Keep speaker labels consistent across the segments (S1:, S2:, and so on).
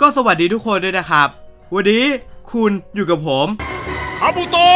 S1: ก็สวัสดีทุกคนด้วยนะครับ วันนี้คุณอยู่กับผม
S2: คาบุโตะ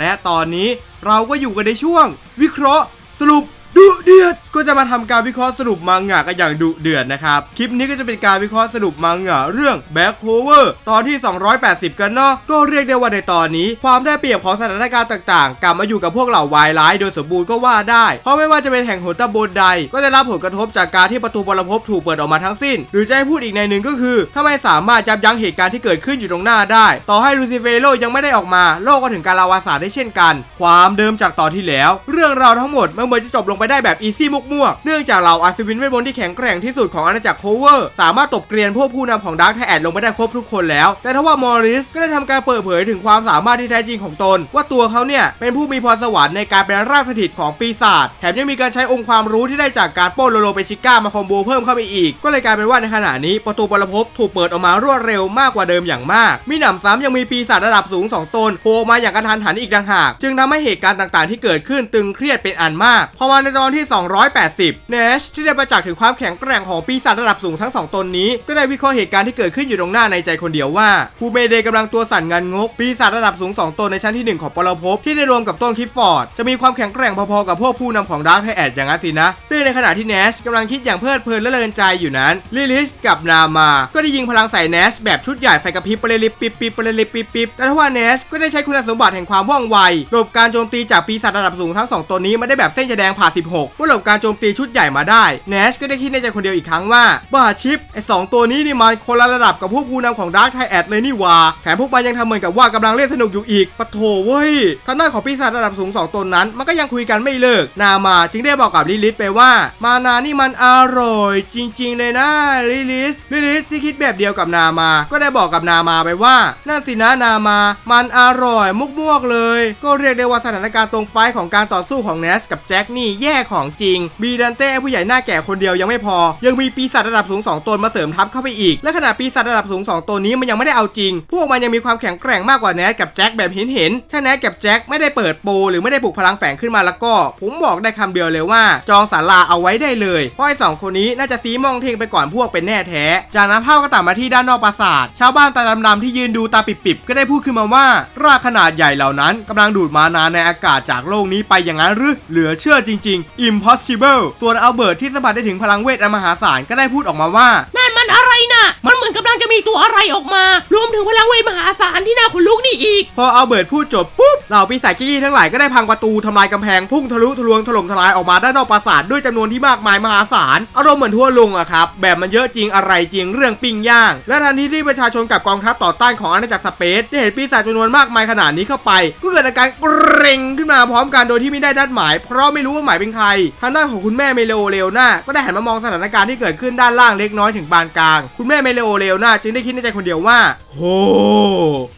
S1: และตอนนี้เราก็อยู่กันในช่วง วิเคราะห์สรุปดุเดือดก็จะมาทำการวิเคราะห์สรุปมังงะกันอย่างดุเดือดนะครับ คลิปนี้ก็จะเป็นการวิเคราะห์สรุปมังงะเรื่อง Back Cover ตอนที่ 280 กันเนาะ ก็เรียกได้ว่าในตอนนี้ ความได้เปรียบของสถานการณ์ต่างๆ กลับมาอยู่กับพวกเหล่าวายร้ายโดยสมบูรณ์ก็ว่าได้ เพราะไม่ว่าจะเป็นแห่งหนตำบลใด ก็ได้รับผลกระทบจากการที่ประตูบรภพถูกเปิดออกมาทั้งสิ้น หรือจะให้พูดอีกในหนึ่งก็คือ ถ้าไม่สามารถยับยั้งเหตุการณ์ที่เกิดขึ้นอยู่ตรงหน้าได้ ต่อให้ลูซิเฟโรยังไม่ได้ออกมา โลกก็ถึงการลาวาสาได้เช่นกัน ความเดิมจากตอนที่แล้ว เรื่องราวทั้งหมดมันเหมือนจะจบลงไปได้แบบอีซี่มุกมั่วเนื่องจากเหล่าอัศวินเวทมนต์ที่แข็งแกร่งที่สุดของอาณาจักรโคเวอร์ สามารถตบเกรียนพวกผู้นำของดาร์คไทแอดลงไปได้ครบทุกคนแล้ว แต่ทว่ามอริสก็ได้ทำการเปิดเผยถึงความสามารถที่แท้จริงของตน ว่าตัวเขาเนี่ยเป็นผู้มีพรสวรรค์ในการเป็นรากสถิตของปีศาจแถมยังมีการใช้องค์ความรู้ที่ได้จากการโป้นโลโลเปชิก้ามาคอมโบเพิ่มเข้าไปอีก ก็เลยกลายเป็นว่าในขณะนี้ประตูบรภพถูกเปิดออกมารวดเร็วมากกว่าเดิมอย่างมาก มีหนำซ้ำยังมีปีศาจระดับสูง 2 ตนโผล่มาอย่างกระทันหันอีกต่างหาก จึงทำให้เหตุการณ์ต่างๆ ที่เกิดขึ้นตึงเครียดเป็นอันมาก พอมาในตอนที่280 เนชที่ได้ประจักษ์ถึงความแข็งแกร่งของปีศาจระดับสูงทั้งสองตนนี้ ก็ได้วิเคราะห์เหตุการณ์ที่เกิดขึ้นอยู่ตรงหน้าในใจคนเดียวว่าภูเมเดกำลังตัวสั่นงันงก ปีศาจระดับสูง 2 ตนในชั้นที่ 1 ของปรภพที่ได้รวมกับต้นคิฟฟอร์ดจะมีความแข็งแกร่งพอๆกับพวกผู้นำของดาร์คไทแอดอย่างนั้นสินะ ซึ่งในขณะที่เนชกำลังคิดอย่างเพลิดเพลินและเลินใจอยู่นั้นลิลิสกับนามา ก็ได้ยิงพลังใส่เนชแบบชุดใหญ่ไฟกระพริบเปรลิปปิบปิบเปรลิปปิบปิบแต่ทว่าเนชก็ได้ใช้คุณสมบัติแห่งความว่องไวหลบการโจมตีจากปีศาจระดับสูงทั้งสองตัวนี้มาได้แบบเส้นแดงผ่า 16เมื่อหลบการโจมตีชุดใหญ่มาได้เนชก็ได้คิดในใจคนเดียวอีกครั้งว่าบ้าชิปไอสองตัวนี้นี่มันคนละระดับกับพวกผู้นำของดาร์คไทแอดเลยนี่ว่าแถมพวกมันยังทำเหมือนกับว่ากำลังเล่นสนุกอยู่อีกปะโถเว้ยทางด้านของปีศาจระดับสูงสองตนนั้น มันก็ยังคุยกันไม่เลิก นามาจึงได้บอกกับลิลิสไปว่า มานานี่มันอร่อย จริง ๆ เลยนะลิลิสลิลิสที่คิดแบบเดียวกับนามา ก็ได้บอกกับนามาไปว่านั่นสินะนามา มันอร่อยมุกมวกเลย ก็เรียกได้ว่าสถานการณ์ตรงไฟของการต่อสู้ของเนสกับแจ็คนี่แย่ของจริงบีดันเต้ผู้ใหญ่หน้าแก่คนเดียวยังไม่พอ ยังมีปีศาจระดับสูงสองตนมาเสริมทัพเข้าไปอีก และขณะปีศาจระดับสูงสองตัวนี้มันยังไม่ได้เอาจริง พวกมันยังมีความแข็งแกร่งมากกว่าแนทกับแจ็คแบบเห็นเห็นถ้าแนทกับแจ็คไม่ได้เปิดโปรหรือไม่ได้ปลุกพลังแฝงขึ้นมาแล้วก็ ผมบอกได้คำเดียวเลยว่า จองศาลาเอาไว้ได้เลยเพราะไอ้สองคนนี้น่าจะซีมองเทงไปก่อนพวกเป็นแน่แท้ จากนั้นภาพก็ตัดมาที่ด้านนอกปราสาทชาวบ้านตาดำๆที่ยืนดูตาปิบๆก็ได้พูดขึ้นมาว่ารากขนาดใหญ่เหล่านั้นกำลังดูดมานานในอากาศจากโลกนี้ไปอย่างนั้นหรือเหลือเชื่อจริง ๆ impossible ส่วนอัลเบิร์ตที่สัมผัสได้ถึงพลังเวทอันมหาศาลก็ได้พูดออกมาว่า
S3: นั่นมันอะไรน่ะมันเหมือนก ลังจะมีตัวอะไรออกมา รวมถึงพลังเวทมหาศาลที่น่าขนลุกนี่อีก
S1: พออัลเบิร์ตพูดจบปุ๊บเหล่าปีศาจกี้ทั้งหลายก็ได้พังประตูทำลายกำแพงพุ่งทะลุทะลวงถล่มทลายออกมาด้านนอกปราสาทด้วยจำนวนที่มากมายมหาศาลอารมณ์เหมือนทั่วลงอะครับแบบมันเยอะจริงอะไรจริงเรื่องปิ้งย่าง และทันทีที่ประชาชนกับกองทัพต่อต้านของอาณาจักรสเปซได้เห็นปีศาจจำนวนมากมายขนาดนี้เข้าไป ก็เกิดอาการเกรงขึ้นมาพร้อมกันโดยที่ไม่ได้นัดหมาย เพราะไม่รู้ว่าหมายเป็นใครทางด้านของคุณแม่เมเลโอเลโอนาก็ได้หันมามองสถานการณ์ที่เกิดขึ้นด้านล่างเล็กน้อยถึงปานกลาง คุณแม่เมเลโอเลโอนาจึงได้คิดในใจคนเดียวว่าโห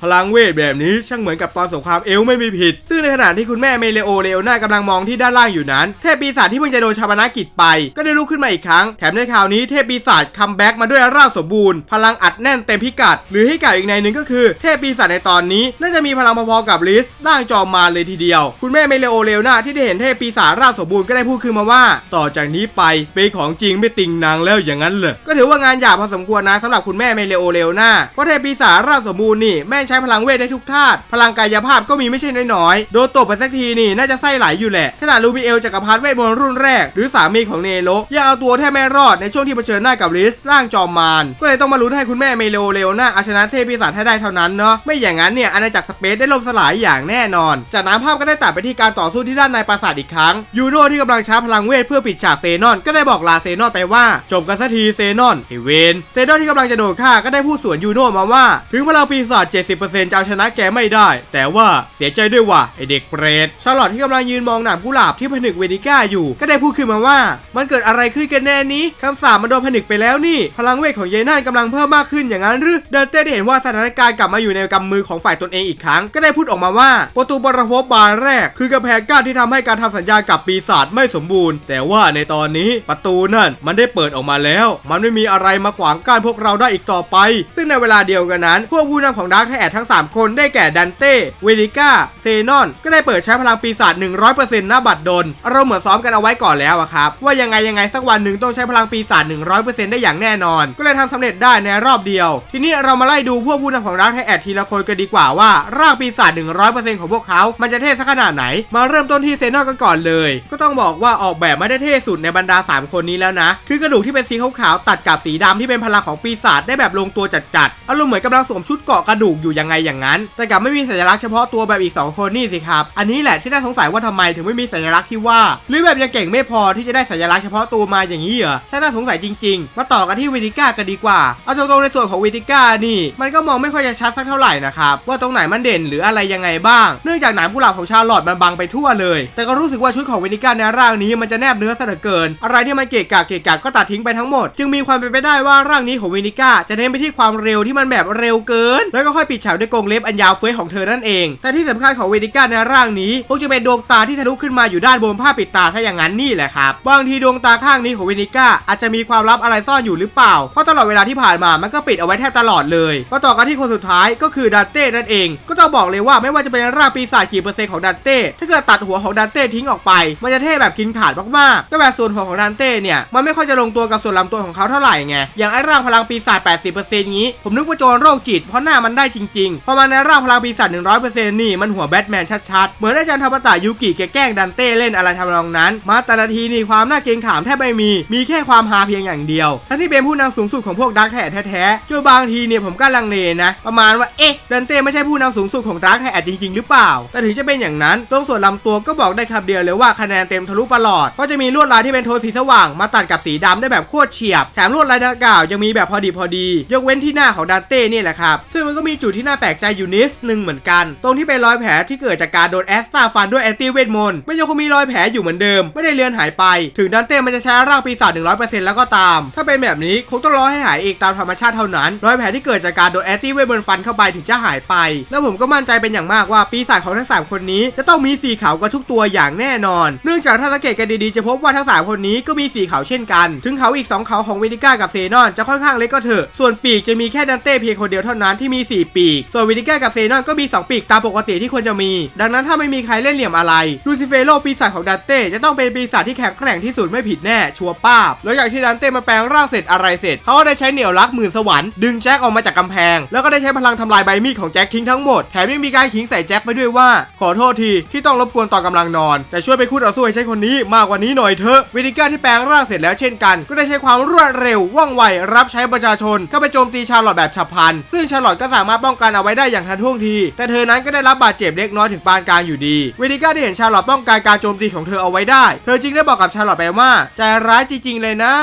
S1: พลังเวทแบบนี้ช่างเหมือนกับตอนสงครามเอลไม่มีผิด ซึ่งในขณะที่คุณแม่เมเลโอเลโอนากำลังมองที่ด้านล่างอยู่นั้น เทพปีศาจที่เพิ่งจะโดนชาปนกิจไป ก็ได้ลุกขึ้นมาอีกครั้ง แถมในคราวนี้เทพปีศาจคัมแบ็กมาด้วยร่างสมบูรณ์ พลังอัดแน่นเต็มพิกัด หรือให้กล่าวอีกในหนึ่งก็คือเทพปีศาจในตอนนี้น่าจะมีพลังพอๆกับลิสร่างจอมมารเลยทีเดียว คุณแม่เมเลโอเลโอนาที่ได้เห็นเทพปีศาจร่างสมบูรณ์ก็ได้พูดขึ้นมาว่า ต่อจากนี้ไปเป็นของจริงไม่ติงนางแล้วอย่างนั้นเหรอก็ถือว่างานหยาบพอสมควรนะสำหรับคุณแม่เมเลโอเลโอนาเพราะเทพปีศาจร่างสมบูรณ์นี่แม่งใช้พลังเวทได้ทุกธาตุพลังกายภาพก็มีไม่ใช่น้อยๆโดนตบไปสักทีนี่น่าจะไส้ไหลอยู่แหละขนาดลูบิเอลจักรพรรดิเวทมนต์รุ่นแรก หรือสามีของเนโรยังเอาตัวแทบไม่รอดในช่วงที่เผชิญหน้ากับลิสร่างจอมมารก็เลยต้องมาลุ้นให้คุณแม่เมเลโอเลโอนาเอาชนะเทพปีศาจให้ได้เท่านั้นเนาะไม่อย่างนั้นเนี่ยอาณาจักรสเปซได้ล่มสลายอย่างแน่นอน จากนั้นภาพก็ได้ตัดไปที่การต่อสู้ที่ด้านในปราสาทอีกครั้งยูโดที่กำลังช้พลังเวทเพื่อปิดฉากเซนอน ก็ได้บอกลาเซนอนไปว่าจบกันสักทีเซนอนไอเวนเซนอนที่กำลังจะโดนฆ่าก็ได้พูดสวนยูโน่มาว่า ถึงพลังปีศาจ 70%จะเอาชนะแกไม่ได้ แต่ว่าเสียใจด้วยว่ะไอเด็กเปรตชาร์ลอตที่กำลังยืนมองหนามกุหลาบที่ผนึกเวดิก้าอยู่ ก็ได้พูดขึ้นมาว่า มันเกิดอะไรขึ้นกันแน่นี้คำสาปมันโดนผนึกไปแล้วนี่ พลังเวทของเยน่านกำลังเพิ่มมากขึ้นอย่างนั้นหรือเดนเต้ได้เห็นว่าสถานการณ์กลับมาอยู่ในกำมือของฝ่ายตนเองอีกครั้ง ก็ได้พูดออกมาว่าประตูบรพบานแรก คือกำแพงกั้นที่ทำให้การทำสัญญากับปีศาจไม่สมบูรณ์ แต่ว่าในตอนนี้ประตูนั่นมันได้เปิดออกมาแล้ว มันไม่มีอะไรมาขวางกั้นพวกเราได้อีกต่อไป ซึ่งในเวลาเดียวกันนั้น พวกผู้นำของดาร์คแอดทั้ง 3 คนได้แก่ดันเต้ เวลิก้า เซนอน ก็ได้เปิดใช้พลังปีศาจ 100%หน้าบัตรดลเราเหมือนซ้อมกันเอาไว้ก่อนแล้วอะครับ ว่ายังไงยังไงสักวันหนึ่งต้องใช้พลังปีศาจ 100%ได้อย่างแน่นอน ก็เลยทำสำเร็จได้ในรอบเดียว ทีนี้เรามาไล่ดูพวกผู้นำของดาร์คแอดทีละคนกันดีกว่าว่าร่างปีศาจ 100%ของพวกเขามันจะเท่สักขนาดไหน มาเริ่มต้นที่เซนอนกันก่อนเลย ก็ต้องบอกว่าออกแบบมาได้เท่สุดในบรรดา 3 คนนี้แล้วนะ คือกระดูกที่เป็นสีขาวๆตัดกับสีดำที่เป็นพลังของปีศาจได้แบบลงตัวจัดๆอารมณ์เหมือนกำลังสวมชุดเกาะกระดูกอยู่ยังไงอย่างนั้น แต่กลับไม่มีสัญลักษณ์เฉพาะตัวแบบอีก 2 คนนี่สิครับ อันนี้แหละที่น่าสงสัยว่าทำไมถึงไม่มีสัญลักษณ์ที่ว่า หรือแบบยังเก่งไม่พอที่จะได้สัญลักษณ์เฉพาะตัวมาอย่างนี้เหรอใช่น่าสงสัยจริงๆ มาต่อกันที่วิติก้ากันดีกว่า เอาตรงๆในส่วนของวิติก้านี่ มันก็มองไม่ค่อยจะชัดสักเท่าไหร่นะครับว่าตรงไหนมันเด่นหรืออะไรยังไงบ้าง เนื่องจากหนามกุหลาบของชาร์ลอตมันบังไปทั่วเลย แต่ก็รู้สึกว่าชุดของวิติก้าในร่างนี้มันจะแนบเนื้อเหลือเกิน อะไรที่มันเกะกะเกะกะก็ตัดทิ้งไปทั้งหมด จึงมีความเป็นไปได้ว่าร่างนี้ของวินิก้าจะเน้นไปที่ความเร็วที่มันแบบเร็วเกิน แล้วก็ค่อยปิดฉากด้วยกรงเล็บอันยาวเฟ้ยของเธอนั่นเอง แต่ที่สำคัญของเวินิก้าในร่างนี้คงจะเป็นดวงตาที่ทะลุขึ้นมาอยู่ด้านบนผ้าปิดตาถ้าอย่างนั้นนี่แหละครับบางทีดวงตาข้างนี้ของเวนิก้าอาจจะมีความลับอะไรซ่อนอยู่หรือเปล่าเพราะตลอดเวลาที่ผ่านมามันก็ปิดเอาไว้แทบตลอดเลยมาต่อกันที่คนสุดท้ายก็คือดันเต้นั่นเองก ต้องบอกเลยว่าไม่ว่าจะเป็นร่างปีศาจกี่เปอร์เซ็นต์ของดันเต้ถ้าเกิดตัดหัวของดันเต้ทิ้งออกไป มันจะเท่แบบกินขาดมากๆก็แบบส่วนหัวของดันเต้เนี่ยมันไม่ค่อยจะลงตัวกับส่วนลำตัวของเขาเท่าไหร่ไงอย่างไอ้ร่างพลังปีศาจ80%งี้ผมนึกว่าโจรโรคจิตเพราะหน้ามันได้จริงๆพอมาในร่างพลังปีศาจ100%นี่มันหัวแบทแมนชัดๆเหมือนอาจารย์ธรรมตะยูกิแกแกล้งดันเต้เล่นอะไรทำนองนั้น มาแต่ละทีนี่ความน่าเกรงขามแทบไม่มี มีแค่ความฮาเพียงอย่างเดียวทั้งที่เป็นผู้นำสูงสุดของพวกดักแท้แท้ๆจนบางทีเนี่ยผมก็ลังเลนะ ประมาณว่าเอ๊ะดันเต้ไม่ใช่ผู้นำสูงสุดของดักแท้จริง ๆ หรือเปล่า แต่ถึงจะเป็นอย่างนั้น ตรงส่วนลำตัวก็บอกได้คำเดียวเลยว่าคะแนนเต็มทะลุประหลอดเพราะจะมีลวดลายที่เป็นโทนสีสว่างมาตัดกับสีดำได้แบบโคตรเฉียบ แถมลวดลายดังกล่าวยังมีแบบพอดีพอดี ยกเว้นที่หน้าของดันเต้นี่แหละครับ ซึ่งมันก็มีจุดที่น่าแปลกใจอยู่นิดนึงเหมือนกัน ตรงที่เป็นรอยแผลที่เกิดจากการโดนแอสตาฟันด้วยแอนตี้เวทมนต์มันยังคงมีรอยแผลอยู่เหมือนเดิม ไม่ได้เลือนหายไป ถึงดันเต้มันจะใช้ร่างปีศาจ100%แล้วก็ตาม ถ้าเป็นแบบนี้คงต้องรอให้หายเองตามธรรมชาติเท่านั้น รอยแผลที่เกิดจากการโดนแอนตี้เวทมนต์ฟันเข้าไปถึงจะหายไป แล้วผมก็มั่นใจเป็นอย่างมากว่าปีศาจของทั้งสามคนนี้จะต้องมีสีขาวกว่าทุกตัวอย่างแน่นอน เนื่องจากถ้าสังเกตกันดีๆจะพบว่าทั้งสามคนนี้ก็มีสีขาวเช่นกัน ถึงเขาอีกสองเขาของเวนิก้ากับเซนอนจะค่อนข้างเล็กก็เถอะ ส่วนปีกจะมีแค่ดันเต้เพียงคนเดียวเท่านั้นที่มี 4 ปีก ส่วนเวนิก้ากับเซนอนก็มี 2 ปีกตามปกติที่ควรจะมี ดังนั้นถ้าไม่มีใครเล่นเหลี่ยมอะไรลูซิเฟโรปีศาจของดันเต้จะต้องเป็นปีศาจที่แข็งแกร่งที่สุดไม่ผิดแน่ชัวร์ป้าบแล้วอย่างที่ดันเต้มาแปลงร่างเสร็จอะไรเสร็จเขาก็ได้ใช้เหนี่ยวลักหมื่นสวรรค์ดึงแจ็คออกมาจากกำแพง แล้วก็ได้ใช้พลังทำลายใบมีดของแจ็คทิ้งทั้งหมดแถมยังมีการขิงใส่แจ็คไปด้วยว่า ขอโทษทีที่ต้องรบกวนตอนกำลังนอน แต่ช่วยไปคู่ต่อสู้ให้ใช้คนนี้มากกว่านี้หน่อยเถอะเวนิก้าที่แปลงร่างเสร็จแล้วเช่นกัน ก็ได้ใช้ความรวดเร็วว่องไวรับใช้ประชาชนก็ไปโจมตีชาร์ลอตแบบฉับพลัน ซึ่งชาร์ลอตก็สามารถป้องกันเอาไว้ได้อย่างทันท่วงที แต่เธอนั้นก็ได้รับบาดเจ็บเล็กน้อยถึงปานกลางอยู่ดีเวนิก้าได้เห็นชาร์ลอตป้องกันการโจมตีของเธอเอาไว้ได้ เธอจึงได้บอกกับชาร์ลอตไปว่าใจร้ายจริงๆเลยนะ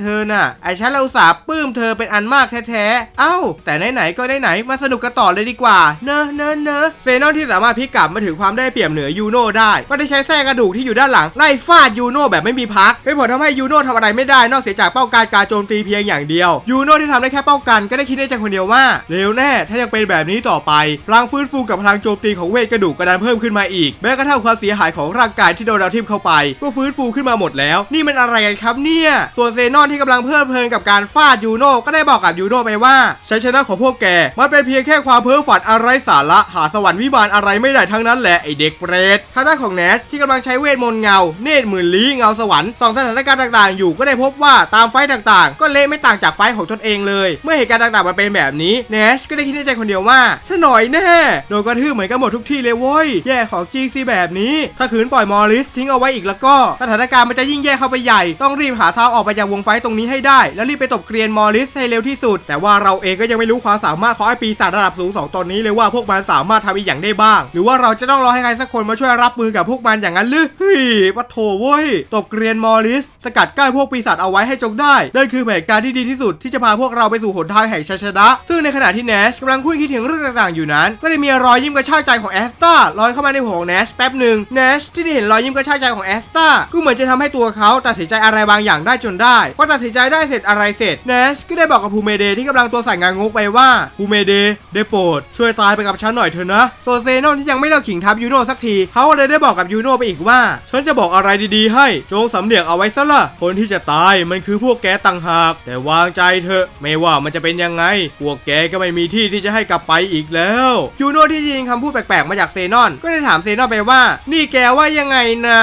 S1: เธอน่ะไอฉันเราอุตส่าห์ปลื้มเธอเป็นอันมากแท้ๆเอ้า แต่ไหนๆก็ไหนมาสนุกกันต่อเลยดีกว่าเนอะเนอะเนอะเซนอนที่สามารถพลิกกลับมาถึงความได้เปรียบเหนือยูโน่ได้ ก็ได้ใช้แส้กระดูกที่อยู่ด้านหลังไล่ฟาดยูโน่แบบไม่มีพักเป็นผลทำให้ยูโน่ทำอะไรไม่ได้นอกเสียจากป้องกันการโจมตีเพียงอย่างเดียวยูโน่ที่ทำได้แค่ป้องกันก็ได้คิดได้ใจคนเดียวว่าเร็วแน่ถ้ายังเป็นแบบนี้ต่อไปพลังฟื้นฟูกับพลังโจมตีของเวทกระดูกกระดานเพิ่มขึ้นมาอีกแม้กระทั่งความเสียหายของร่างกายที่โดนดาวทิ่มเข้าไป ก็ฟื้นฟูขึ้นมาหมดแล้ว นี่มันอะไรกันครับเนี่ยส่วนเซนอนที่กำลังเพลิดเพลินกับการฟาดยูโน่ก็ได้บอกกับยูโน่ไปว่าชัยชนะของพวกแกมันเป็นเพียงแค่ความเพ้อฝันอะไรสาระหาสวรรค์วิมานอะไรไม่ได้ทั้งนั้นแหละไอเด็กเปรตทางด้านของเนสที่กำลังใช้เวทมนต์เงา เนตรหมื่นลี้เงาสวรรค์ส่องสถานการณ์ต่างๆ อยู่ก็ได้พบว่าตามไฟต่างๆ ก็เละไม่ต่างจากไฟของตนเองเลย เมื่อเหตุการณ์ต่างๆมันเป็นแบบนี้เนสก็ได้คิดในใจคนเดียวว่าชะหน่อยแน่โดนกระทืบเหมือนกันหมดทุกที่เลยเว้ยแย่ของจริงสิแบบนี้ ถ้าขืนปล่อยมอริสทิ้งเอาไว้อีกแล้วก็ สถานการณ์มันจะยิ่งแย่เข้าไปใหญ่ต้องรีบหาทางออกไปจากวงไฟตรงนี้ให้ได้ แล้วรีบไปตบเกรียนมอริสให้เร็วที่สุด แต่ว่าเราเองก็ยังไม่รู้ความสามารถของไอปีศาจระดับสูงสองตนนี้เลยว่าพวกมันสามารถทำอีกอย่างได้บ้าง หรือว่าเราจะต้องรอให้ใครสักคนมาช่วยรับมือกับพวกมันอย่างนั้นหรือเฮ้ยปะโถเว้ยตบเกรียนมอริส สกัดกั้นพวกปีศาจเอาไว้ให้จงได้นั่นคือแผนการที่ดีที่สุดที่จะพาพวกเราไปสู่หนทางแห่งชัยชนะ ซึ่งในขณะที่เนชกำลังคุยคิดถึงเรื่องต่างๆอยู่นั้น ก็ได้มีรอยยิ้มกระชากใจของแอสตาลอยเข้ามาในหัวของเนชแป๊บหนึ่งเนชที่ได้เห็นรอยยิ้มกระชากใจของแอสตาก็เหมือนจะทำให้ตัวเขาตัดสินใจอะไรบางอย่างได้จนได้พอตัดสินใจได้เสร็จอะไรเสร็จเนชก็ได้บอกกับภูเมเดที่กำลังตัวสั่นงานงกไปว่าภูเมเดได้โปรดช่วยตายไปกับกับฉันหน่อยเถอะนะโซเซโนที่ยังไม่เลิกขิงทับยูโน่สักทีเขาเลยได้บอกกับยูโน่ไปอีกว่า ฉันจะบอกอะไรดีๆ ให้ จงสำเนียกเอาไว้ซะละคนที่จะตายมันคือพวกแกต่างหาก แต่วางใจเถอะ ไม่ว่ามันจะเป็นยังไง พวกแกก็ไม่มีที่ที่จะให้กลับไปอีกแล้วยูโน่ที่ได้ยินคำพูดแปลกๆมาจากเซนอน ก็ได้ถามเซนอนไปว่า นี่แกว่ายังไงนะ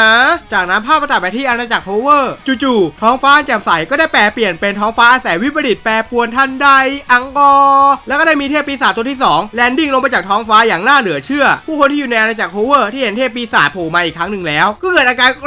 S1: จากนั้นภาพประตัดไปที่อาณาจักรโฮเวอร์จู่ๆท้องฟ้าแจ่มใสก็ได้แปลเปลี่ยนเป็นท้องฟ้าแสงวิปริตแปรปรวนทันใดอังกอร์แล้วก็ได้มีเทพปีศาจตัวที่2แลนดิ้งลงไปจากท้องฟ้าอย่างน่าเหลือเชื่อ ผู้คนที่อยู่ในอาณาจักรโฮเวอร์ที่เห็นเทพปีศาจโผล่มาอีกครั้งหนึ่งแล้ว ก็เกิดอาการก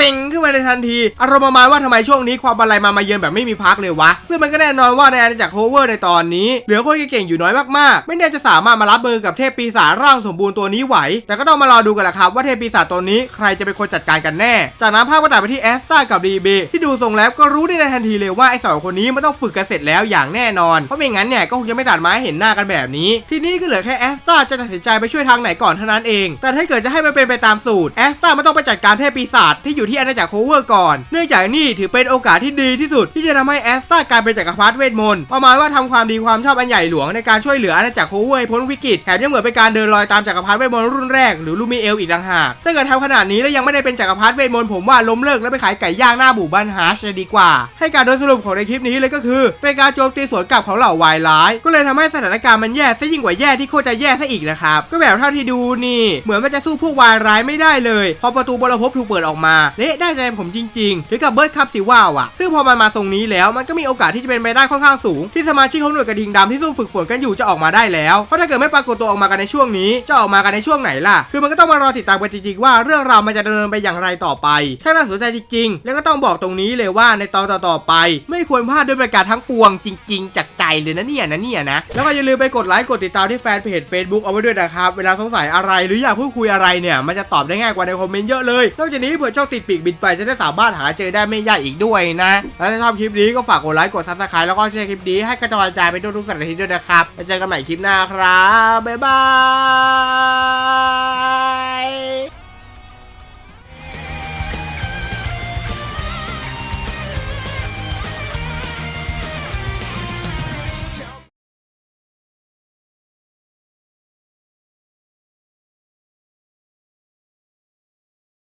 S1: ริงขึ้นมาในทันที อารมณ์ประมาณว่าทำไมช่วงนี้ความบันไลมามาเยือนแบบไม่มีพักเลยวะ ซึ่งมันก็แน่นอนว่าในอาณาจักรโฮเวอร์ในตอนนี้ เหลือคนเก่งๆอยู่น้อยมากๆ ไม่แน่จะสามารถมารับมือกับเทพปีศาจร่างสมบูรณ์ตัวนี้ไหว แต่ก็ต้องมารอดูกันแหละครับว่าเทพปีศาจตัวนี้ใครจะเป็นคนจัดการกันแน่ จากนั้นภาพก็ตัดไปที่แอสตากับดีเบที่ดูทรงแล้วก็รู้ได้ในทันทีเลยว่าไอ้สองคนนี้มันต้องฝึกกันเสร็จแล้วอย่างแน่นอน เพราะไม่งั้นเนี่ยก็คงจะไม่ตัดไม้เห็นหน้ากันแบบนี้ ทีนี้ก็เหลือแค่แอสสตาจะตัดสินใจไปช่วยทางไหนก่อนเท่านั้นเอง แต่ถ้าเกิดจะให้มันเป็นไปตามสูตรแอสตาไม่ต้องไปจัดการเทพปีศาจที่อยู่ที่อาณาจักรโคเวอร์ก่อน เนื่องจากนี่ถือเป็นโอกาสที่ดีที่สุด ที่จะทำให้แอสตากลายเป็นจักรพรรดิเวทมนต์ประมาณว่าทำความดีความชอบอันใหญ่หลวงในการช่วยเหลืออาณาจักรโคเวอร์ให้พ้นวิกฤตแถมยังเหมือนเป็นการเดินรอยตามจักรพรรดิเวทมนต์รุ่นแรกหรือลูมิเอลอีกต่างหากถ้าเกิดทำขนาดนี้แล้วยังไม่ได้เป็นจักรพรรดิเวทมนต์ผมว่าล้มเลิกแล้วไปขายไก่ย่างหน้าบู่บ้านฮาร์ชจะดีกว่า ให้การโดยสรุปของในคลิปนี้เลยก็คือเป็นการโจมตีสวนกลับของเหล่าวายร้าย ก็เลยทำให้สถานการณ์มันแย่ซะยิ่งกว่าแย่ที่โคตรจะแย่ซะอีกนะครับ ก็แบบเท่าที่ดูนี่ เหมือนมันจะสู้พวกวายร้ายไม่ได้เลย พอประตูบรภพถูกเปิดออกมาเละได้ใจผมจริงๆถึงกับเบิร์ดคับสิว่าวอะซึ่งพอมันมาทรงนี้แล้วมันก็มีโอกาสที่จะเป็นไปได้ค่อนข้างสูง ที่สมาชิกของหน่วยกระทิงดำที่ซุ่มฝึกฝนกันอยู่จะออกมาได้แล้วเพราะถ้าเกิดไม่ปรากฏตัวออกมากันในช่วงนี้จะออกมากันในช่วงไหนล่ะ คือมันก็ต้องมารอติดตามกันจริงๆว่าเรื่องราวมันจะดำเนินไปอย่างไรต่อไปถ้าน่าสนใจจริงๆ แล้วก็ต้องบอกตรงนี้เลยว่าในตอนต่อๆไป ไม่ควรพลาดด้วยประการทั้งปวงจริง ๆ จากใจเลยนะเนี่ยนะเนี่ยนะแล้วก็อย่าลืมไปกดไลค์กดติดตามที่แฟนเพจ Facebook เอาไว้ด้วยนะครับ เวลาสงสัยอะไรหรืออยากพูดคุยอะไรเนี่ย มันจะตอบได้ง่ายกว่าในคอมเมนต์เยอะเลย นอกจากนี้เผื่อช่องติดปีกบินไปจะได้สามารถหาเจอได้ไม่ยากอีกด้วยนะ และถ้าชอบคลิปนี้ก็ฝากกดไลค์กดซับสไครต์แล้วก็แชร์คลิปนี้ให้กระจายไปทั่วทุกสัปดาห์ด้วยนะครับแล้วเจอกันใหม่คลิปหน้าครับบ๊ายบาย